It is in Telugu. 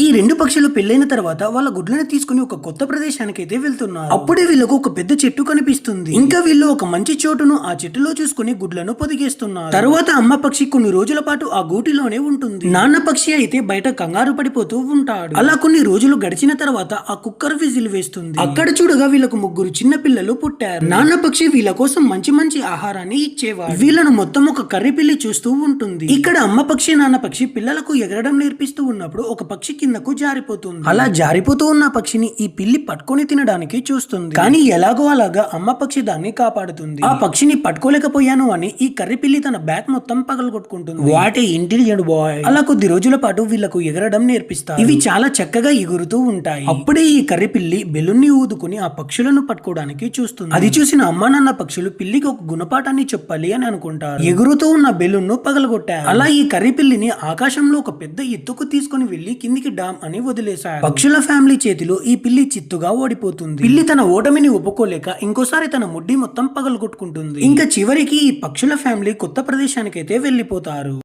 y ఈ రెండు పక్షులు పెళ్ళైన తర్వాత వాళ్ళ గుడ్లను తీసుకుని ఒక కొత్త ప్రదేశానికి అయితే వెళ్తున్నారు. అప్పుడే వీళ్ళకు ఒక పెద్ద చెట్టు కనిపిస్తుంది. ఇంకా వీళ్ళు ఒక మంచి చోటును ఆ చెట్టులో చూసుకుని గుడ్లను పొదిగేస్తున్నారు. తర్వాత అమ్మ పక్షి కొన్ని రోజుల పాటు ఆ గూటిలోనే ఉంటుంది. నాన్న పక్షి అయితే బయట కంగారు పడిపోతూ ఉంటాడు. అలా కొన్ని రోజులు గడిచిన తర్వాత ఆ కుక్కర్ విజిల్ వేస్తుంది. అక్కడ చూడగా వీళ్ళకు ముగ్గురు చిన్న పిల్లలు పుట్టారు. నాన్న పక్షి వీళ్ళ కోసం మంచి మంచి ఆహారాన్ని ఇచ్చేవాడు. వీళ్ళను మొత్తం ఒక కర్రీ పిల్లి చూస్తూ ఉంటుంది. ఇక్కడ అమ్మ పక్షి నాన్న పక్షి పిల్లలకు ఎగరడం నేర్పిస్తూ ఉన్నప్పుడు ఒక పక్షి కింద కిందకు జారిపోతుంది. అలా జారిపోతూ ఉన్న పక్షిని ఈ పిల్లి పట్టుకొని తినడానికి చూస్తుంది. కానీ ఎలాగో అలాగా అమ్మ పక్షి దాన్ని కాపాడుతుంది. ఆ పక్షిని పట్టుకోలేకపోయాను అని ఈ కర్రీ పిల్లి తన బ్యాక్ మొత్తం పగలగొట్టుకుంటుంది. What a intelligent boy. అలా కొద్ది రోజుల పాటు వీళ్ళకు ఎగరడం నేర్పిస్తారు. ఇవి చాలా చక్కగా ఎగురుతూ ఉంటాయి. అప్పుడే ఈ కర్రీ పిల్లి బెలూన్ని ఊదుకుని ఆ పక్షులను పట్టుకోవడానికి చూస్తుంది. అది చూసిన అమ్మ నాన్న పక్షులు పిల్లికి ఒక గుణపాఠాన్ని చెప్పాలి అని అనుకుంటారు. ఎగురుతూ ఉన్న బెలూన్ను పగలగొట్టారు. అలా ఈ కర్రీ పిల్లిని ఆకాశంలో ఒక పెద్ద ఎత్తుకు తీసుకుని వెళ్ళి కిందికి డామ్ అని వదిలేశారు పక్షుల ఫ్యామిలీ చేతిలో ఈ పిల్లి చిత్తుగా ఓడిపోతుంది. పిల్లి తన ఓటమిని ఒప్పుకోలేక ఇంకోసారి తన ముడ్డి మొత్తం పగలగొట్టుకుంటుంది. ఇంకా చివరికి ఈ పక్షుల ఫ్యామిలీ కొత్త ప్రదేశానికైతే వెళ్ళిపోతారు